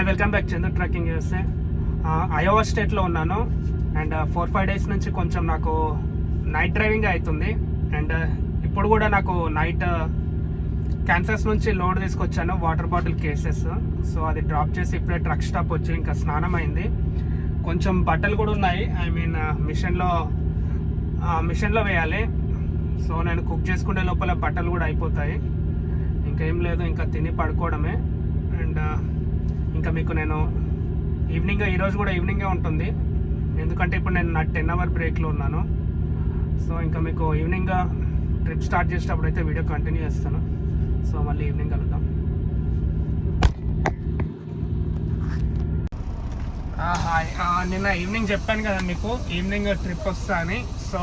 Hi welcome back Chandra trucking చేస్తే Iowa స్టేట్లో ఉన్నాను. అండ్ ఫోర్ ఫైవ్ డేస్ నుంచి కొంచెం నాకు నైట్ డ్రైవింగ్ అవుతుంది అండ్ ఇప్పుడు కూడా నాకు నైట్ క్యాన్సర్స్ నుంచి లోడ్ తీసుకొచ్చాను వాటర్ బాటిల్ కేసెస్ సో అది డ్రాప్ చేసి ఇప్పుడే ట్రక్ స్టాప్ వచ్చి ఇంకా స్నానం అయింది. కొంచెం బట్టలు కూడా ఉన్నాయి. ఐ మీన్ మిషన్లో మిషన్లో వేయాలి. సో నేను కుక్ చేసుకునే లోపల బట్టలు కూడా అయిపోతాయి. ఇంకేం లేదు ఇంకా తిని పడుకోవడమే. అండ్ ఇంకా మీకు నేను ఈవినింగ్ ఈరోజు కూడా ఈవినింగే ఉంటుంది. ఎందుకంటే ఇప్పుడు నేను నా టెన్ అవర్ బ్రేక్లో ఉన్నాను. సో ఇంకా మీకు ఈవినింగ్ ట్రిప్ స్టార్ట్ చేసేటప్పుడు అయితే వీడియో కంటిన్యూ చేస్తాను. సో మళ్ళీ ఈవినింగ్ కలుద్దాం. హాయ్. నిన్న ఈవినింగ్ చెప్పాను కదా మీకు. ఈవినింగ్ ట్రిప్ వస్తా అని. సో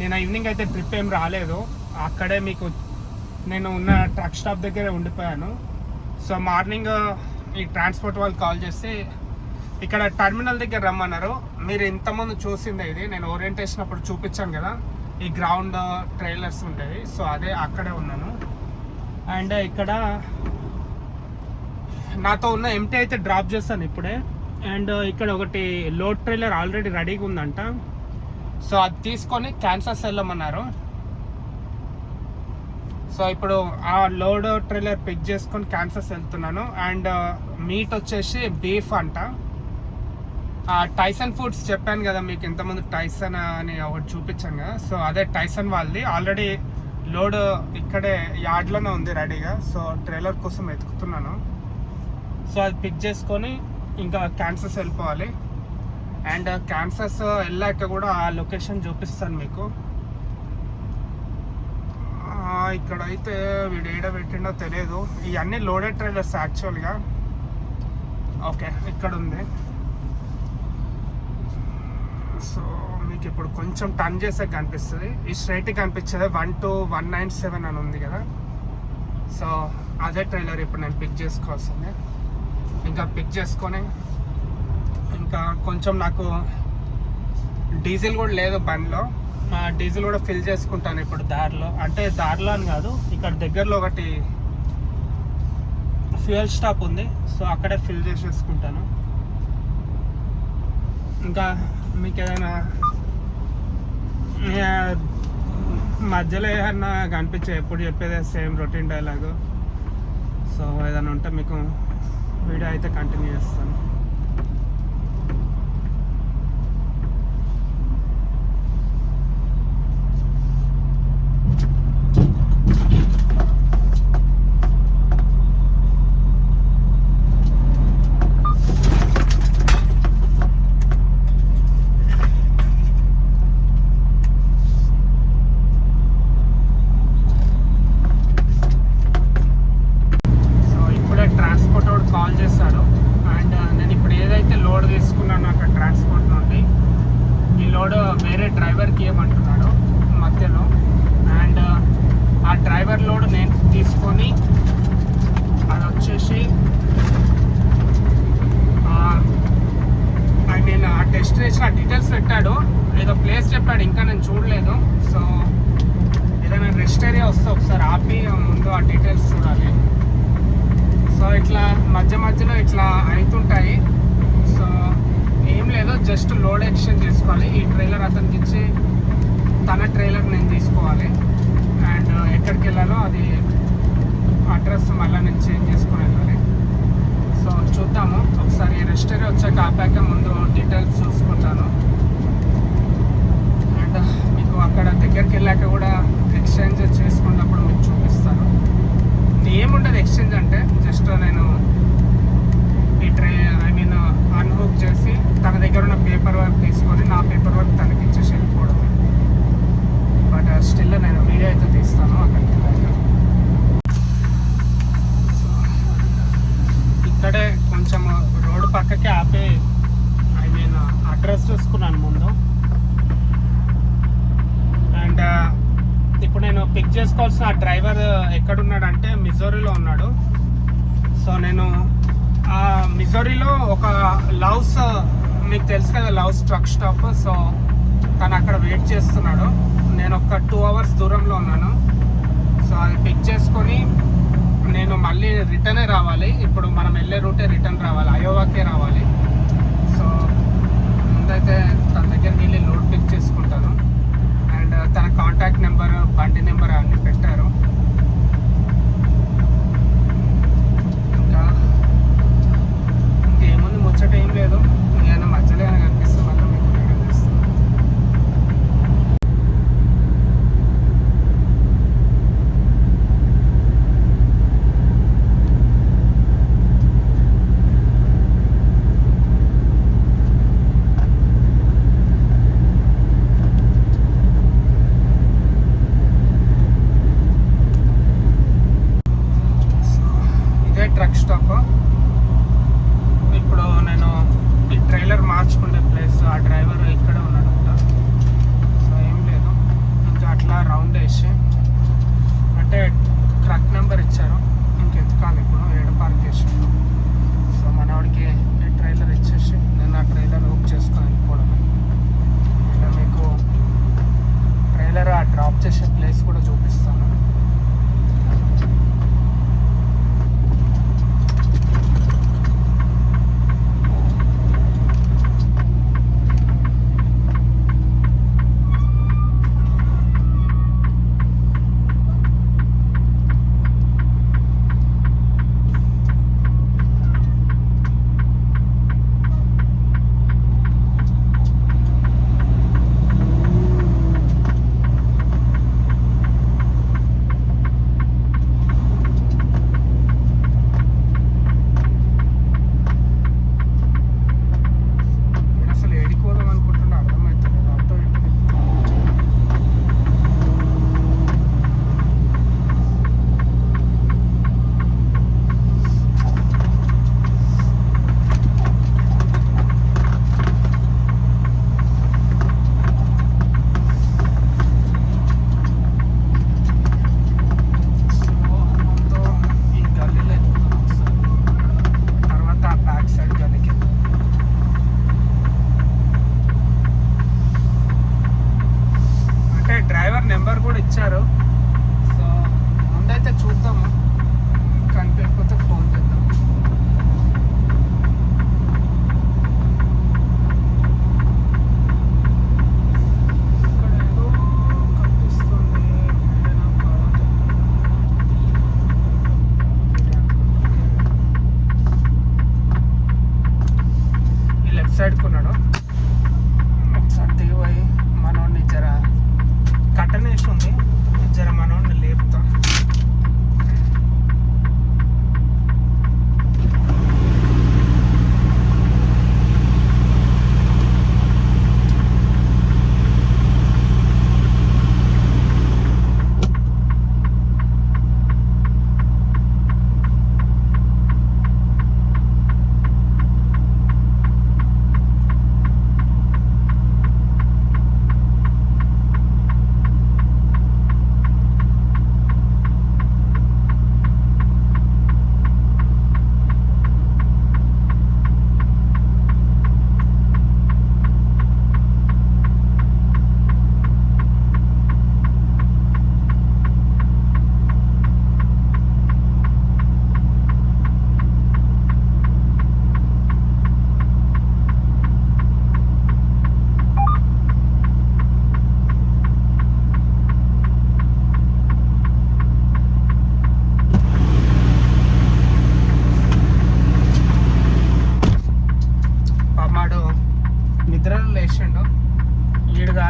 నేను ఈవినింగ్ అయితే ట్రిప్ ఏం రాలేదు. అక్కడే మీకు నేను ఉన్న ట్రక్ స్టాప్ దగ్గరే ఉండిపోయాను. సో మార్నింగ్ ఈ ట్రాన్స్పోర్ట్ వాళ్ళు కాల్ చేసి ఇక్కడ టర్మినల్ దగ్గర రమ్మన్నారు. మీరు ఇంతమంది చూసిందే ఇది. నేను ఓరియంటేషన్ అప్పుడు చూపించాను కదా. ఈ గ్రౌండ్ ట్రైలర్స్ ఉంటాయి సో అదే అక్కడే ఉన్నాను. అండ్ ఇక్కడ నాతో ఉన్న ఎంటీ అయితే డ్రాప్ చేస్తాను ఇప్పుడే. అండ్ ఇక్కడ ఒకటి లోడ్ ట్రైలర్ ఆల్రెడీ రెడీగా ఉందంట. సో అది తీసుకొని క్యాన్సర్స్ వెళ్ళమన్నారు. సో ఇప్పుడు ఆ లోడ్ ట్రైలర్ పిక్ చేసుకొని క్యాన్సర్స్ వెళ్తున్నాను. అండ్ uh, మీట్ వచ్చేసి బీఫ్ అంట. ఆ టైసన్ ఫుడ్స్ చెప్పాను కదా మీకు ఇంతకుముందు టైసన్ అని ఒకటి చూపించాను కదా. సో అదే టైసన్ వాళ్ళది. ఆల్రెడీ లోడ్ ఇక్కడే యార్డ్లోనే ఉంది రెడీగా సో ట్రైలర్ కోసం వెతుకుతున్నాను. సో అది పిక్ చేసుకొని ఇంకా క్యాన్సర్స్ వెళ్ళిపోవాలి. అండ్ uh, క్యాన్సర్స్ వెళ్ళాక కూడా ఆ లొకేషన్ చూపిస్తాను మీకు. ఇక్కడైతే వీడు ఏడ పెట్టిండో తెలియదు ఇవన్నీ లోడెడ్ ట్రైలర్స్ యాక్చువల్గా ఓకే ఇక్కడ ఉంది సో మీకు ఇప్పుడు కొంచెం టర్న్ చేసే కనిపిస్తుంది. ఈ స్ట్రైట్ కనిపించేది one two one nine seven అని ఉంది కదా. సో అదే ట్రైలర్ ఇప్పుడు నేను పిక్ చేసుకోవాల్సింది. ఇంకా పిక్ చేసుకొని ఇంకా కొంచెం నాకు డీజిల్ కూడా లేదు బండిలో. మా డీజిల్ కూడా ఫిల్ చేసుకుంటాను ఇప్పుడు దారిలో. అంటే దారిలో అని కాదు ఇక్కడ దగ్గరలో ఒకటి ఫ్యూయల్ స్టాప్ ఉంది సో అక్కడే ఫిల్ చేసేసుకుంటాను. ఇంకా మీకు ఏదైనా మధ్యలో ఏదన్నా కనిపించే ఎప్పుడు చెప్పేదే సేమ్ రొటీన్ డైలాగు. సో ఏదైనా ఉంటే మీకు వీడియో అయితే కంటిన్యూ చేస్తాను సో ఇప్పుడే ట్రాన్స్పోర్ట్ వాడు కాల్ చేశాడు అండ్ నేను ఇప్పుడు ఏదైతే లోడ్ తీసుకున్నానో అక్కడ ట్రాన్స్పోర్ట్ నుండి ఈ లోడ్ వేరే డ్రైవర్కి ఇవ్వమంటున్నాడు మధ్యలో అండ్ ఆ డ్రైవర్ లోడ్ నేను తీసుకొని అది వచ్చేసి ఐ మీన్ ఆ డెస్టినేషన్ ఆ డీటెయిల్స్ పెట్టాడు ఏదో ప్లేస్ చెప్పాడు ఇంకా నేను చూడలేదు సో ఏదైనా రెస్ట్ ఏరియా వస్తే ఒకసారి ఆపి ముందు ఆ డీటెయిల్స్ చూడాలి సో ఇట్లా మధ్య మధ్యలో ఇట్లా అవుతుంటాయి సో ఏం లేదు జస్ట్ లోడ్ ఎక్స్చేంజ్ చేసుకోవాలి ఈ ట్రైలర్ అతనికి ఇచ్చి తన ట్రైలర్ నేను తీసుకోవాలి. అండ్ ఎక్కడికి వెళ్ళాలో అది అడ్రస్ మళ్ళీ నేను చేంజ్ చేసుకుని వెళ్ళాలి. సో చూద్దాము. ఒకసారి రెస్ట్ వచ్చాక ఆపాక ముందు డీటెయిల్స్ చూసుకుంటాను. అండ్ మీకు అక్కడ దగ్గరికి వెళ్ళాక కూడా ఎక్స్చేంజ్ చేసుకున్నప్పుడు మీకు చూపిస్తాను. ఏముండదు ఎక్స్చేంజ్ అంటే జస్ట్ నేను ఈ ట్రై ఐ మీన్ అన్హుక్ చేసి తన దగ్గర ఉన్న పేపర్ వర్క్ తీసుకొని నా పేపర్ వర్క్ తనకి ఇచ్చేసి వెళ్ళిపోవడం బట్ స్టిల్ uh, నేను వీడియో అయితే తీస్తాను అక్కడికి ఇక్కడే కొంచెం రోడ్డు పక్కకి ఆపి ఐ మీన్ అడ్రస్ చూసుకున్నాను ముందు. అండ్ uh, ఇప్పుడు నేను పిక్ చేసుకోవాల్సిన ఆ డ్రైవర్ ఎక్కడున్నాడంటే మిజోరీలో ఉన్నాడు. సో నేను మిజోరీలో ఒక లవ్స్ మీకు తెలుసు కదా లవ్ ట్రక్ స్టాప్. సో తను అక్కడ వెయిట్ చేస్తున్నాడు. నేను ఒక టూ అవర్స్ దూరంలో ఉన్నాను. సో అది పిక్ చేసుకొని నేను మళ్ళీ రిటర్నే రావాలి. ఇప్పుడు మనం వెళ్ళే రూటే రిటర్న్ రావాలి. అయోవాకే రావాలి. సో ముందైతే తన దగ్గరికి వెళ్ళి లోడ్ పిక్ చేసుకుంటాను. అండ్ తన కాంటాక్ట్ నెంబర్ సైడ్కి ఉన్నాడు. ఒకసారి దిగిపోయి మనోడిని జర కట్టనేసి ఉంది. జర మనోడిని లేపుతా.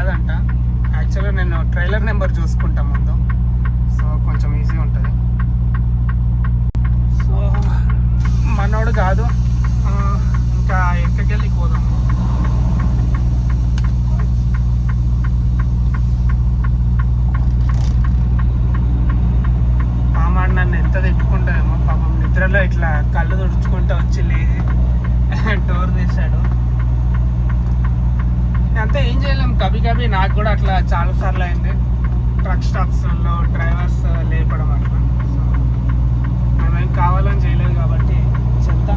కాదంట. యాక్చువల్గా నేను ట్రైలర్ నెంబర్ చూసుకుంటా ముందు. సో కొంచెం ఈజీ ఉంటుంది. సో మనోడు కాదు. ఇంకా ఎక్కడికెళ్ళి పోదాము మామాడు నన్ను ఎంత పాపం నిద్రలో ఇట్లా కళ్ళు తుడుచుకుంటూ వచ్చి లేదు డోర్ తీశాడు. అంతా ఏం చేయలేం. కవి కవి నాకు కూడా అట్లా చాలా సార్లు అయింది. ట్రక్ స్టాప్స్లో డ్రైవర్స్ లేపడం అట్లా. సో మేమేం కావాలని చేయలేదు కాబట్టి చెప్తా.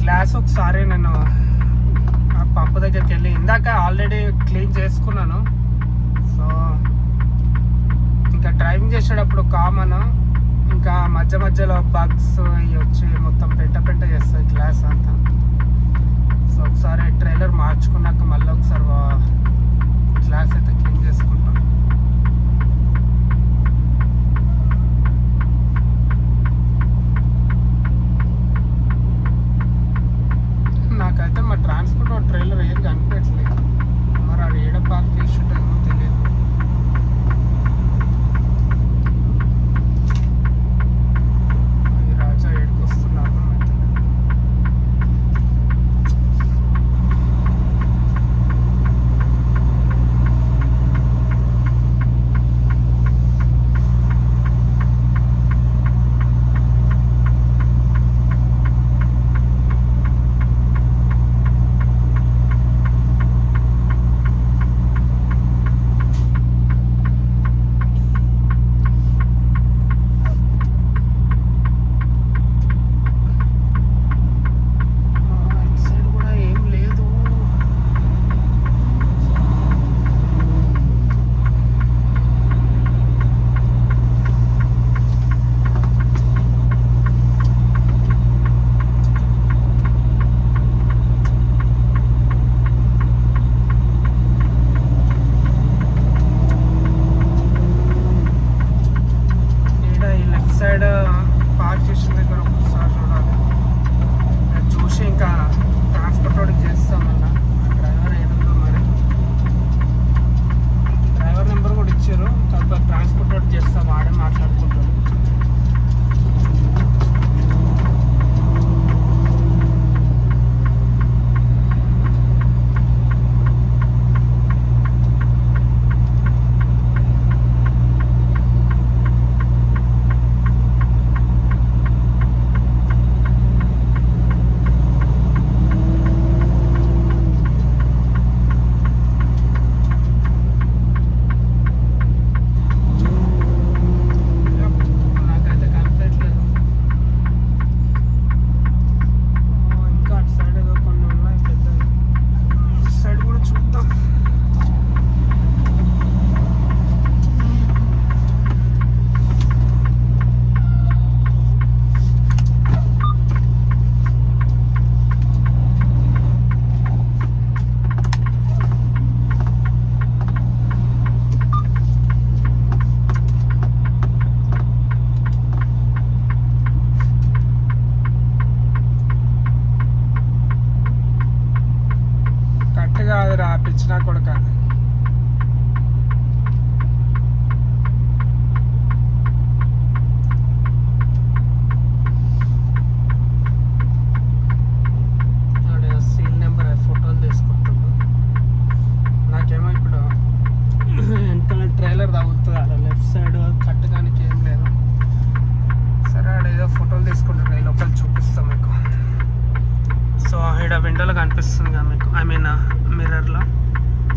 గ్లాస్ ఒకసారి నేను పంపు దగ్గరికి వెళ్ళి ఇందాక ఆల్రెడీ క్లీన్ చేసుకున్నాను. సో ఇంకా డ్రైవింగ్ చేసేటప్పుడు కామన్. ఇంకా మధ్య మధ్యలో బగ్స్ అవి వచ్చి మొత్తం పెట్ట పెట్ట చేస్తాయి గ్లాస్ అంతా. సో ఒకసారి ట్రైలర్ మార్చుకున్నాక మళ్ళీ ఒకసారి గ్లాస్ అయితే క్లీన్ చేసుకుంటాను నాకైతే మా ట్రాన్స్పోర్ట్ ట్రైలర్ ఏం కనిపించలేదు మరి అది ఏడ పార్క్ చేసి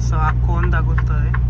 सो आपको अंदा गुलता है?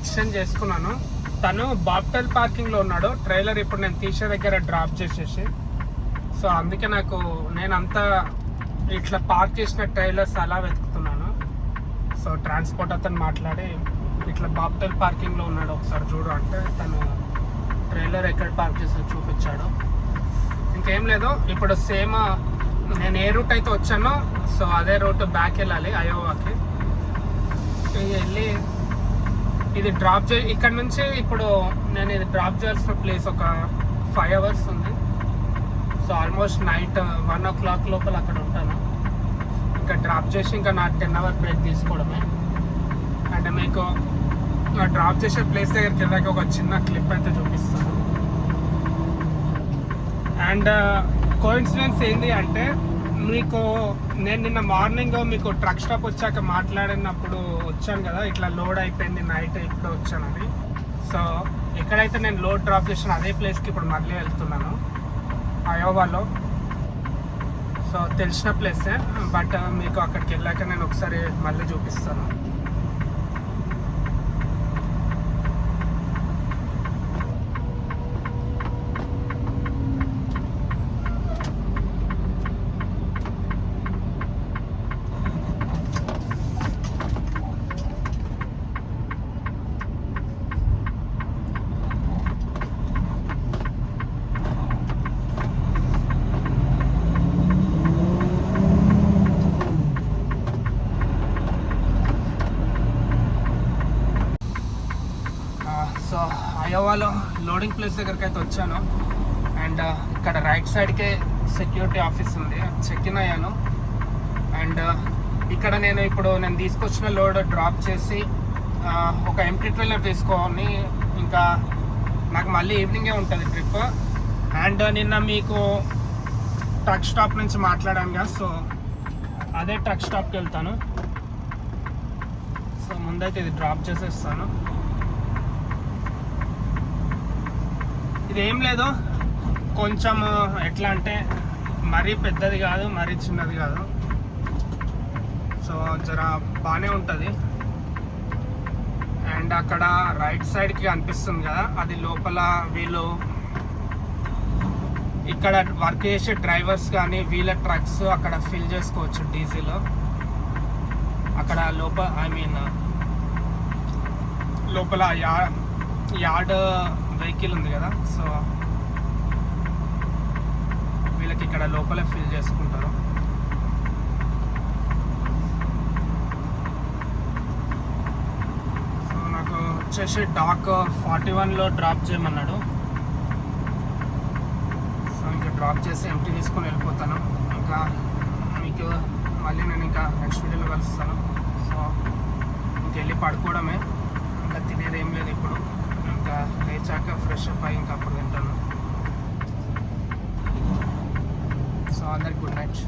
ఎక్స్చేంజ్ చేసుకున్నాను. తను బాప్టల్ పార్కింగ్లో ఉన్నాడు. ట్రైలర్ ఇప్పుడు నేను తీసే దగ్గర డ్రాప్ చేసేసి. సో అందుకే నాకు నేను అంతా ఇట్లా పార్క్ చేసిన ట్రైలర్స్ అలా వెతుకుతున్నాను. సో ట్రాన్స్పోర్ట్ అతను మాట్లాడి ఇట్లా బాప్టల్ పార్కింగ్లో ఉన్నాడు. ఒకసారి చూడు అంటే తను ట్రైలర్ ఎక్కడ పార్క్ చేసో చూపించాడు. ఇంకేం లేదు. ఇప్పుడు సేమ్ నేను ఏ రూట్ అయితే వచ్చానో సో అదే రూట్ బ్యాక్ వెళ్ళాలి అయోవాకి. వెళ్ళి ఇది డ్రాప్ చే ఇక్కడ నుంచి ఇప్పుడు నేను ఇది డ్రాప్ చేయాల్సిన ప్లేస్ ఒక ఫైవ్ అవర్స్ ఉంది. So almost night one o'clock లోపల అక్కడ ఉంటాను. ఇంకా డ్రాప్ చేసి ఇంకా నా టెన్ అవర్ బ్రేక్ తీసుకోవడమే. అండ్ మీకు డ్రాప్ చేసే ప్లేస్ దగ్గరికి వెళ్ళాక ఒక చిన్న క్లిప్ అయితే చూపిస్తాను. అండ్ కోయిన్సిడెన్స్ ఏంటి అంటే మీకు నేను నిన్న మార్నింగ్ మీకు ట్రక్ స్టాప్ వచ్చాక మాట్లాడినప్పుడు వచ్చాను కదా ఇట్లా లోడ్ అయిపోయింది నైట్ ఇప్పుడు వచ్చానని. సో ఎక్కడైతే నేను లోడ్ డ్రాప్ చేసిన అదే ప్లేస్కి ఇప్పుడు మళ్ళీ వెళ్తున్నాను. అయోవాలో. సో తెలిసిన ప్లేసే బట్ మీకు అక్కడికి వెళ్ళాక నేను ఒకసారి మళ్ళీ చూపిస్తాను సో అయోవాలో లోడింగ్ ప్లేస్ దగ్గరికి అయితే వచ్చాను. అండ్ uh, ఇక్కడ రైట్ సైడ్కే సెక్యూరిటీ ఆఫీస్ ఉంది. చెక్ ఇన్ అయ్యాను. అండ్ uh, ఇక్కడ నేను ఇప్పుడు నేను తీసుకొచ్చిన లోడ్ డ్రాప్ చేసి uh, ఒక ఎంటీ ట్రైలర్ తీసుకొని ఇంకా నాకు మళ్ళీ ఈవినింగే ఉంటుంది ట్రిప్ అండ్ నిన్న మీకు ట్రక్ స్టాప్ నుంచి మాట్లాడాను కదా సో అదే ట్రక్ స్టాప్కి వెళ్తాను. సో ముందైతే ఇది డ్రాప్ చేసేస్తాను. ఇది ఏం లేదు. కొంచెం ఎట్లా అంటే మరీ పెద్దది కాదు మరీ చిన్నది కాదు. సో జర బాగానే ఉంటుంది. అండ్ అక్కడ రైట్ సైడ్కి కనిపిస్తుంది కదా అది లోపల వీళ్ళు ఇక్కడ వర్క్ చేసే డ్రైవర్స్ కానీ వీళ్ళ ట్రక్స్ అక్కడ ఫిల్ చేసుకోవచ్చు డీజిల్. అక్కడ లోపల ఐ మీన్ లోపల యా యార్డ్ వెహికల్ ఉంది కదా సో వీళ్ళకి ఇక్కడ లోపలే ఫిల్ చేసుకుంటారు. సో నాకు వచ్చేసి డాక్ ఫార్టీ వన్లో డ్రాప్ చేయమన్నాడు. సో ఇంకా డ్రాప్ చేసి ఎంటీ తీసుకొని వెళ్ళిపోతాను. ఇంకా మీకు మళ్ళీ నేను ఇంకా నెక్స్ట్ వీడియోలో కలుస్తాను. సో ఇంకెళ్ళి పడుకోవడమే. ఇంకా తినేది ఏం లేదు ఇప్పుడు. ఇంకా లేచాక ఫ్రెష్ అప్ అయ్యి ఇంకా అప్పుడు తింటాను. సో అందరికి గుడ్ నైట్